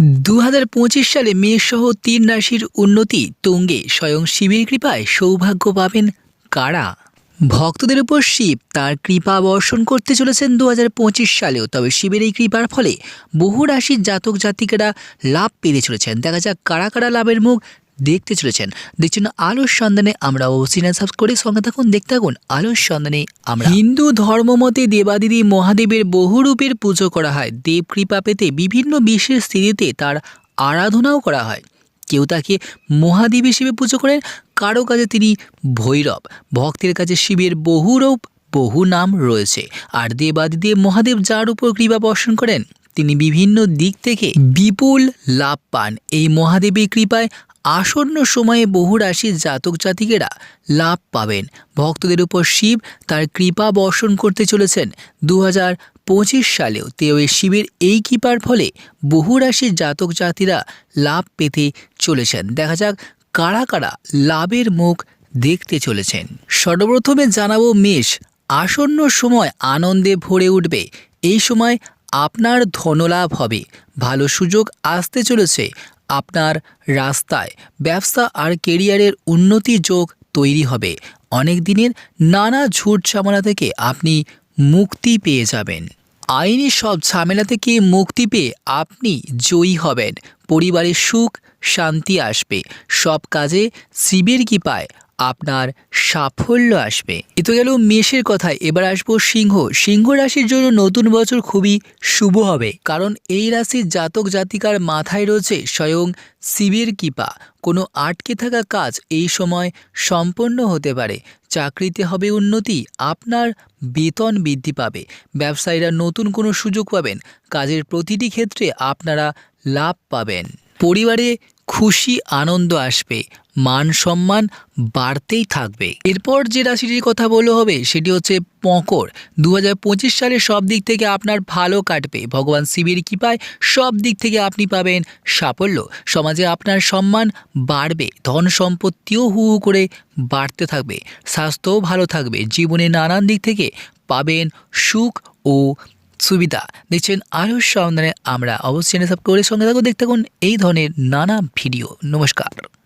দু হাজার পঁচিশ সালে মেয়েসহ সহ তিন রাশির উন্নতি তুঙ্গে স্বয়ং শিবের কৃপায় সৌভাগ্য পাবেন কারা? ভক্তদের উপর শিব তার কৃপা বর্ষণ করতে চলেছেন দু হাজার পঁচিশ সালেও, তবে শিবের এই কৃপার ফলে বহু রাশির জাতক জাতিকেরা লাভ পেতে চলেছেন। দেখা যাক কারা কারা লাভের মুখ দেখতে চলেছেন। দেখছেন আলোর সন্ধানে আমরা অবশ্যই সাবস্ক্রাইব করে সঙ্গে থাকুন। দেখতে থাকুন আলোর সন্ধানে আমরা। হিন্দু ধর্মমতে দেবাদিদি মহাদেবের বহু রূপের পুজো করা হয়। দেব কৃপা পেতে বিভিন্ন বিশেষ স্থিতিতে তার আরাধনাও করা হয়। কেউ তাকে মহাদেব হিসেবে পুজো করেন, কারও কাছে তিনি ভৈরব। ভক্তের কাছে শিবের বহু রূপ বহু নাম রয়েছে। আর দেবাদিদেব মহাদেব যার উপর কৃপা বর্ষণ করেন, তিনি বিভিন্ন দিক থেকে বিপুল লাভ পান। এই মহাদেবের কৃপায় আসন্ন সময়ে বহু রাশির জাতক জাতিকেরা লাভ পাবেন। ভক্তদের উপর শিব তার কৃপা বর্ষণ করতে চলেছেন। দু পঁচিশ সালেও তেও এই শিবের এই কৃপার ফলে বহু রাশির জাতক জাতিরা লাভ পেতে চলেছেন। দেখা যাক কারা কারা লাভের মুখ দেখতে চলেছেন। সর্বপ্রথমে জানাব মেষ। আসন্ন সময় আনন্দে ভরে উঠবে। এই সময় আপনার ধনলাভ হবে। ভালো সুযোগ আসতে চলেছে। আপনার রাস্তায় ব্যবসা আর কেরিয়ারের উন্নতি যোগ তৈরি হবে। অনেক দিনের নানা ঝুট ঝামেলা থেকে আপনি মুক্তি পেয়ে যাবেন। আইনি সব ঝামেলা থেকে মুক্তি পেয়ে আপনি জয়ী হবেন। পরিবারের সুখ, শান্তি আসবে। সব কাজে শিবের কৃপায় আপনার সাফল্য আসবে। এ তো গেল মেষের কথায় এবার আসব সিংহ। সিংহ রাশির জন্য নতুন বছর খুবই শুভ হবে, কারণ এই রাশির জাতক জাতিকার মাথায় রয়েছে স্বয়ং শিবের কৃপা। কোনো আটকে থাকা কাজ এই সময় সম্পন্ন হতে পারে। চাকরিতে হবে উন্নতি, আপনার বেতন বৃদ্ধি পাবে। ব্যবসায়ীরা নতুন কোনো সুযোগ পাবেন। কাজের প্রতিটি ক্ষেত্রে আপনারা লাভ পাবেন। পরিবারে খুশি, আনন্দ আসবে, মান সম্মান বাড়তেই থাকবে। এরপর যে রাশিটির কথা বলা হবে, সেটি হচ্ছে মকর। দু সালে সব দিক থেকে আপনার ভালো কাটবে। ভগবান শিবের কৃপায় সব দিক থেকে আপনি পাবেন সাফল্য। সমাজে আপনার সম্মান বাড়বে, ধন সম্পত্তিও হু হু করে বাড়তে থাকবে, স্বাস্থ্যও ভালো থাকবে, জীবনে নানান দিক থেকে পাবেন সুখ ও সুবিধা। দেখছেন আরও সন্ধানে আমরা অবশ্যই সাবস্ক্রাইব করে সঙ্গে থাকুন। দেখতে থাকুন এই ধরনের নানা ভিডিও। নমস্কার।